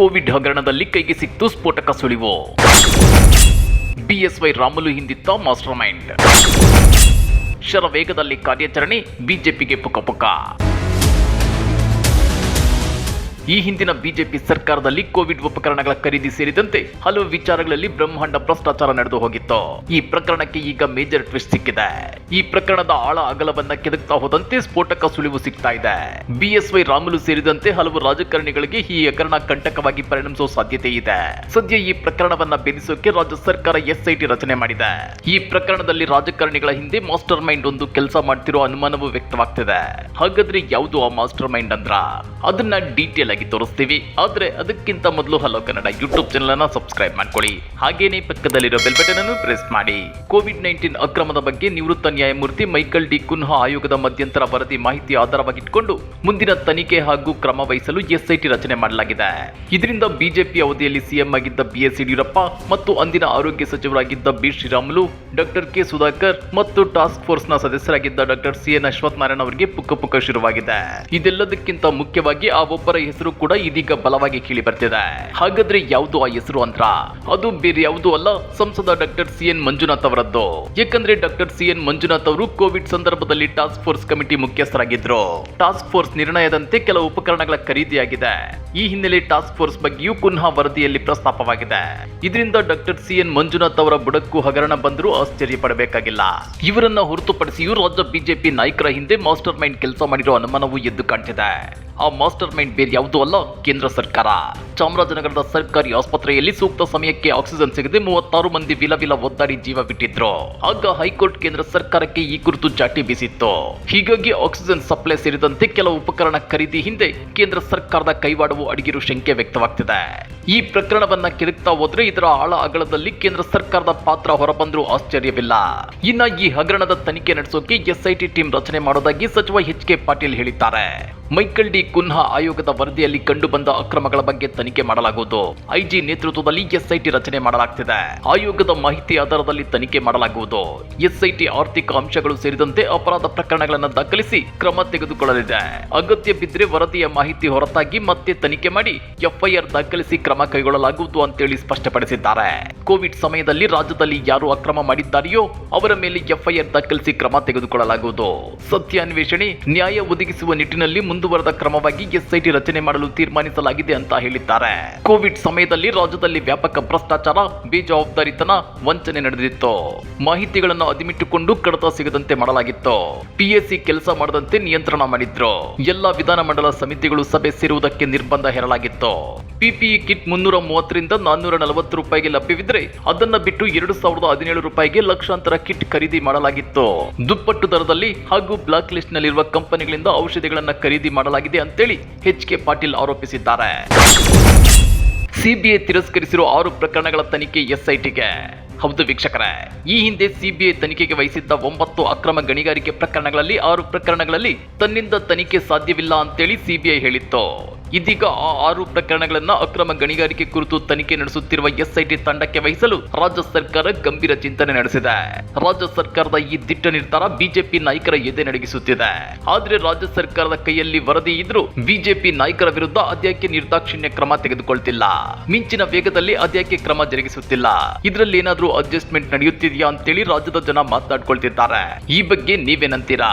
Covid ಹಗರಣದಲ್ಲಿ ಕೈಗೆ ಸಿಕ್ತು ಸ್ಫೋಟಕ ಸುಳಿವು. ಬಿಎಸ್ವೈ ರಾಮುಲು ಹಿಂದಿತ್ತ ಮಾಸ್ಟರ್ ಮೈಂಡ್. ಶರವೇಗದಲ್ಲಿ ಕಾರ್ಯಾಚರಣೆ, ಬಿಜೆಪಿಗೆ ಪುಕಪುಕ. ಈ ಹಿಂದಿನ ಬಿಜೆಪಿ ಸರ್ಕಾರದಲ್ಲಿ ಕೋವಿಡ್ ಉಪಕರಣಗಳ ಖರೀದಿ ಸೇರಿದಂತೆ ಹಲವು ವಿಚಾರಗಳಲ್ಲಿ ಬ್ರಹ್ಮಾಂಡ ಭ್ರಷ್ಟಾಚಾರ ನಡೆದು ಹೋಗಿತ್ತು. ಈ ಪ್ರಕರಣಕ್ಕೆ ಈಗ ಮೇಜರ್ ಟ್ವಿಸ್ಟ್ ಸಿಕ್ಕಿದೆ. ಈ ಪ್ರಕರಣದ ಆಳ ಅಗಲವನ್ನ ಕೆದಕ್ತಾ ಹೋದಂತೆ ಸ್ಫೋಟಕ ಸುಳಿವು ಸಿಗ್ತಾ ಇದೆ. ಬಿಎಸ್ವೈ ರಾಮುಲು ಸೇರಿದಂತೆ ಹಲವು ರಾಜಕಾರಣಿಗಳಿಗೆ ಈ ಹಗರಣ ಕಂಟಕವಾಗಿ ಪರಿಣಮಿಸುವ ಸಾಧ್ಯತೆ ಇದೆ. ಸದ್ಯ ಈ ಪ್ರಕರಣವನ್ನ ಬೆದಿಸೋಕೆ ರಾಜ್ಯ ಸರ್ಕಾರ ಎಸ್ಐಟಿ ರಚನೆ ಮಾಡಿದೆ. ಈ ಪ್ರಕರಣದಲ್ಲಿ ರಾಜಕಾರಣಿಗಳ ಹಿಂದೆ ಮಾಸ್ಟರ್ ಮೈಂಡ್ ಒಂದು ಕೆಲಸ ಮಾಡ್ತಿರೋ ಅನುಮಾನವೂ ವ್ಯಕ್ತವಾಗ್ತಿದೆ. ಹಾಗಾದ್ರೆ ಯಾವುದು ಆ ಮಾಸ್ಟರ್ ಮೈಂಡ್ ಅಂದ್ರ? ಅದನ್ನ ಡೀಟೇಲ್ ಆಗಿ ತೋರಿಸ್ತೀವಿ. ಆದ್ರೆ ಅದಕ್ಕಿಂತ ಮೊದಲು ಹಲೋ ಕನ್ನಡ ಯೂಟ್ಯೂಬ್ ಚಾನೆಲ್ ಅನ್ನ ಸಬ್ಸ್ಕ್ರೈಬ್ ಮಾಡ್ಕೊಳ್ಳಿ. ಹಾಗೇನೆ ಪಕ್ಕದಲ್ಲಿರೋ ಬೆಲ್ ಬಟನ್ ಅನ್ನು ಪ್ರೆಸ್ ಮಾಡಿ. ಕೋವಿಡ್ ನೈನ್ಟೀನ್ ಅಕ್ರಮದ ಬಗ್ಗೆ ನಿವೃತ್ತ ನ್ಯಾಯಮೂರ್ತಿ ಮೈಕಲ್ ಡಿ ಕುನ್ಹಾ ಆಯೋಗದ ಮಧ್ಯಂತರ ವರದಿ ಮಾಹಿತಿ ಆಧಾರವಾಗಿಟ್ಟುಕೊಂಡು ಮುಂದಿನ ತನಿಖೆ ಹಾಗೂ ಕ್ರಮ ವಹಿಸಲು ಎಸ್ಐಟಿ ರಚನೆ ಮಾಡಲಾಗಿದೆ. ಇದರಿಂದ ಬಿಜೆಪಿ ಅವಧಿಯಲ್ಲಿ ಸಿಎಂ ಆಗಿದ್ದ ಬಿ ಎಸ್ ಯಡಿಯೂರಪ್ಪ ಮತ್ತು ಅಂದಿನ ಆರೋಗ್ಯ ಸಚಿವರಾಗಿದ್ದ B Sriramulu, doctor K Sudhakar ಮತ್ತು ಟಾಸ್ಕ್ ಫೋರ್ಸ್ನ ಸದಸ್ಯರಾಗಿದ್ದ doctor C N Ashwath Narayan ಅವರಿಗೆ ಪುಕ್ಕ ಪುಕ್ಕ ಶುರುವಾಗಿದೆ. ಇದೆಲ್ಲದಕ್ಕಿಂತ ಮುಖ್ಯವಾಗಿ ಆ ಒಬ್ಬರ ಹೆಸರು ಕೂಡ ಇದೀಗ ಬಲವಾಗಿ ಕೇಳಿ ಬರ್ತಿದೆ. ಹಾಗಾದ್ರೆ ಯಾವುದು ಆ ಹೆಸರು ಅಂದ್ರ? ಅದು ಬೇರೆ ಯಾವುದು ಅಲ್ಲ, ಸಂಸದ ಡಾಕ್ಟರ್ ಸಿ ಎನ್ ಮಂಜುನಾಥ್ ಅವರದ್ದು. ಯಾಕಂದ್ರೆ ಡಾಕ್ಟರ್ ಸಿ ಎನ್ ಮಂಜುನಾಥ್ ಅವರು ಕೋವಿಡ್ ಸಂದರ್ಭದಲ್ಲಿ ಟಾಸ್ಕ್ ಫೋರ್ಸ್ ಕಮಿಟಿ ಮುಖ್ಯಸ್ಥರಾಗಿದ್ರು. ಟಾಸ್ಕ್ ಫೋರ್ಸ್ ನಿರ್ಣಯದಂತೆ ಕೆಲವು ಉಪಕರಣಗಳ ಖರೀದಿಯಾಗಿದೆ. ಈ ಹಿನ್ನೆಲೆ ಟಾಸ್ಕ್ ಫೋರ್ಸ್ ಬಗ್ಗೆಯೂ ಪುನಃ ವರದಿಯಲ್ಲಿ ಪ್ರಸ್ತಾಪವಾಗಿದೆ. ಇದರಿಂದ ಡಾಕ್ಟರ್ ಸಿ ಎನ್ ಮಂಜುನಾಥ್ ಅವರ ಬುಡಕ್ಕೂ ಹಗರಣ ಬಂದರೂ ಆಶ್ಚರ್ಯ ಪಡಬೇಕಾಗಿಲ್ಲ. ಇವರನ್ನ ಹೊರತುಪಡಿಸಿಯೂ ರಾಜ್ಯ ಬಿಜೆಪಿ ನಾಯಕರ ಹಿಂದೆ ಮಾಸ್ಟರ್ ಮೈಂಡ್ ಕೆಲಸ ಮಾಡಿರೋ ಅನುಮಾನವೂ ಎದ್ದು ಕಾಣ್ತಿದೆ. ಆ ಮಾಸ್ಟರ್ ಮೈಂಡ್ ಬೇರೆ ಯಾವುದೂ ಅಲ್ಲ, ಕೇಂದ್ರ ಸರ್ಕಾರ. ಚಾಮರಾಜನಗರದ ಸರ್ಕಾರಿ ಆಸ್ಪತ್ರೆಯಲ್ಲಿ ಸೂಕ್ತ ಸಮಯಕ್ಕೆ ಆಕ್ಸಿಜನ್ ಸಿಗದೆ ಮೂವತ್ತಾರು ಮಂದಿ ವಿಲ ವಿಲ ಒದ್ದಾಡಿ ಜೀವ ಬಿಟ್ಟಿದ್ರು. ಆಗ ಹೈಕೋರ್ಟ್ ಕೇಂದ್ರ ಸರ್ಕಾರಕ್ಕೆ ಈ ಕುರಿತು ಚಾಟಿ ಬೀಸಿತ್ತು. ಹೀಗಾಗಿ ಆಕ್ಸಿಜನ್ ಸಪ್ಲೈ ಸೇರಿದಂತೆ ಕೆಲವು ಉಪಕರಣ ಖರೀದಿ ಹಿಂದೆ ಕೇಂದ್ರ ಸರ್ಕಾರದ ಕೈವಾಡವು ಅಡಗಿರೋ ಶಂಕೆ ವ್ಯಕ್ತವಾಗ್ತಿದೆ. ಈ ಪ್ರಕರಣವನ್ನ ಕೆದಕ್ತಾ ಹೋದ್ರೆ ಇದರ ಆಳ ಅಗಳದಲ್ಲಿ ಕೇಂದ್ರ ಸರ್ಕಾರದ ಪಾತ್ರ ಹೊರಬಂದ್ರೂ ಆಶ್ಚರ್ಯವಿಲ್ಲ. ಇನ್ನ ಈ ಹಗರಣದ ತನಿಖೆ ನಡೆಸೋಕೆ ಎಸ್ಐಟಿ ಟೀಮ್ ರಚನೆ ಮಾಡೋದಾಗಿ ಸಚಿವ ಎಚ್ ಕೆ ಪಾಟೀಲ್ ಹೇಳಿದ್ದಾರೆ. ಮೈಕಲ್ ಡಿ ಕುನ್ಹಾ ಆಯೋಗದ ವರದಿಯಲ್ಲಿ ಕಂಡುಬಂದ ಅಕ್ರಮಗಳ ಬಗ್ಗೆ ತನಿಖೆ ಮಾಡಲಾಗುವುದು. ಐಜಿ ನೇತೃತ್ವದಲ್ಲಿ ಎಸ್ಐಟಿ ರಚನೆ ಮಾಡಲಾಗ್ತಿದೆ. ಆಯೋಗದ ಮಾಹಿತಿ ಆಧಾರದಲ್ಲಿ ತನಿಖೆ ಮಾಡಲಾಗುವುದು. ಎಸ್ಐಟಿ ಆರ್ಥಿಕ ಅಂಶಗಳು ಸೇರಿದಂತೆ ಅಪರಾಧ ಪ್ರಕರಣಗಳನ್ನು ದಾಖಲಿಸಿ ಕ್ರಮ ತೆಗೆದುಕೊಳ್ಳಲಿದೆ. ಅಗತ್ಯ ಬಿದ್ದರೆ ವರದಿಯ ಮಾಹಿತಿ ಹೊರತಾಗಿ ಮತ್ತೆ ತನಿಖೆ ಮಾಡಿ ಎಫ್ಐಆರ್ ದಾಖಲಿಸಿ ಕ್ರಮ ಕೈಗೊಳ್ಳಲಾಗುವುದು ಅಂತೇಳಿ ಸ್ಪಷ್ಟಪಡಿಸಿದ್ದಾರೆ. ಕೋವಿಡ್ ಸಮಯದಲ್ಲಿ ರಾಜ್ಯದಲ್ಲಿ ಯಾರು ಅಕ್ರಮ ಮಾಡಿದ್ದಾರೆಯೋ ಅವರ ಮೇಲೆ ಎಫ್ಐಆರ್ ದಾಖಲಿಸಿ ಕ್ರಮ ತೆಗೆದುಕೊಳ್ಳಲಾಗುವುದು. ಸತ್ಯಾನ್ವೇಷಣೆ, ನ್ಯಾಯ ಒದಗಿಸುವ ನಿಟ್ಟಿನಲ್ಲಿ ಮುಂದುವರೆದ ಕ್ರಮವಾಗಿ ಎಸ್ಐಟಿ ರಚನೆ ಮಾಡಲು ತೀರ್ಮಾನಿಸಲಾಗಿದೆ ಅಂತ ಹೇಳಿದ್ದಾರೆ. ಕೋವಿಡ್ ಸಮಯದಲ್ಲಿ ರಾಜ್ಯದಲ್ಲಿ ವ್ಯಾಪಕ ಭ್ರಷ್ಟಾಚಾರ, ಬೇಜವಾಬ್ದಾರಿತನ ವಂಚನೆ ನಡೆದಿತ್ತು. ಮಾಹಿತಿಗಳನ್ನು ಅದಿಮಿಟ್ಟುಕೊಂಡು ಕಡತ ಸಿಗದಂತೆ ಮಾಡಲಾಗಿತ್ತು. ಪಿಎಸ್ಸಿ ಕೆಲಸ ಮಾಡದಂತೆ ನಿಯಂತ್ರಣ ಮಾಡಿದ್ರು. ಎಲ್ಲಾ ವಿಧಾನಮಂಡಲ ಸಮಿತಿಗಳು ಸಭೆ ಸೇರುವುದಕ್ಕೆ ನಿರ್ಬಂಧ ಹೇರಲಾಗಿತ್ತು. ಪಿಪಿಇ ಕಿಟ್ ಮುನ್ನೂರ ಮೂವತ್ತರಿಂದ ನಾನ್ನೂರ ನಲವತ್ತು ರೂಪಾಯಿಗೆ ಲಭ್ಯವಿದ್ರೆ ಅದನ್ನ ಬಿಟ್ಟು ಎರಡು ಸಾವಿರದ ಹದಿನೇಳು ರೂಪಾಯಿಗೆ ಲಕ್ಷಾಂತರ ಕಿಟ್ ಖರೀದಿ ಮಾಡಲಾಗಿತ್ತು. ದುಪ್ಪಟ್ಟು ದರದಲ್ಲಿ ಹಾಗೂ ಬ್ಲಾಕ್ ಲಿಸ್ಟ್ ನಲ್ಲಿರುವ ಕಂಪನಿಗಳಿಂದ ಔಷಧಿಗಳನ್ನ ಮಾಡಲಾಗಿದೆ ಅಂತೇಳಿ ಎಚ್ ಕೆ ಪಾಟೀಲ್ ಆರೋಪಿಸಿದ್ದಾರೆ. ಸಿಬಿಐ ತಿರಸ್ಕರಿಸಿರುವ ಆರು ಪ್ರಕರಣಗಳ ತನಿಖೆ ಎಸ್ಐಟಿಗೆ. ಹೌದು ವೀಕ್ಷಕರೇ, ಈ ಹಿಂದೆ ಸಿಬಿಐ ತನಿಖೆಗೆ ವಹಿಸಿದ್ದ ಒಂಬತ್ತು ಅಕ್ರಮ ಗಣಿಗಾರಿಕೆ ಪ್ರಕರಣಗಳಲ್ಲಿ ಆರು ಪ್ರಕರಣಗಳಲ್ಲಿ ತನ್ನಿಂದ ತನಿಖೆ ಸಾಧ್ಯವಿಲ್ಲ ಅಂತೇಳಿ ಸಿಬಿಐ ಹೇಳಿತ್ತು. ಇದೀಗ ಆ ಆರು ಪ್ರಕರಣಗಳನ್ನ ಅಕ್ರಮ ಗಣಿಗಾರಿಕೆ ಕುರಿತು ತನಿಖೆ ನಡೆಸುತ್ತಿರುವ ಎಸ್ಐಟಿ ತಂಡಕ್ಕೆ ವಹಿಸಲು ರಾಜ್ಯ ಸರ್ಕಾರ ಗಂಭೀರ ಚಿಂತನೆ ನಡೆಸಿದೆ. ರಾಜ್ಯ ಸರ್ಕಾರದ ಈ ದಿಟ್ಟ ನಿರ್ಧಾರ ಬಿಜೆಪಿ ನಾಯಕರ ಎದೆ ನಡಗಿಸುತ್ತಿದೆ. ಆದರೆ ರಾಜ್ಯ ಸರ್ಕಾರದ ಕೈಯಲ್ಲಿ ವರದಿ ಇದ್ರೂ ಬಿಜೆಪಿ ನಾಯಕರ ವಿರುದ್ಧ ಅದ್ಯಾಕೆ ನಿರ್ದಾಕ್ಷಿಣ್ಯ ಕ್ರಮ ತೆಗೆದುಕೊಳ್ತಿಲ್ಲ? ಮಿಂಚಿನ ವೇಗದಲ್ಲಿ ಅದ್ಯಾಕೆ ಕ್ರಮ ಜರುಗಿಸುತ್ತಿಲ್ಲ? ಇದರಲ್ಲಿ ಏನಾದ್ರೂ ಅಡ್ಜಸ್ಟ್ಮೆಂಟ್ ನಡೆಯುತ್ತಿದೆಯಾ ಅಂತೇಳಿ ರಾಜ್ಯದ ಜನ ಮಾತನಾಡ್ಕೊಳ್ತಿದ್ದಾರೆ ಈ ಬಗ್ಗೆ ನೀವೇನಂತೀರಾ?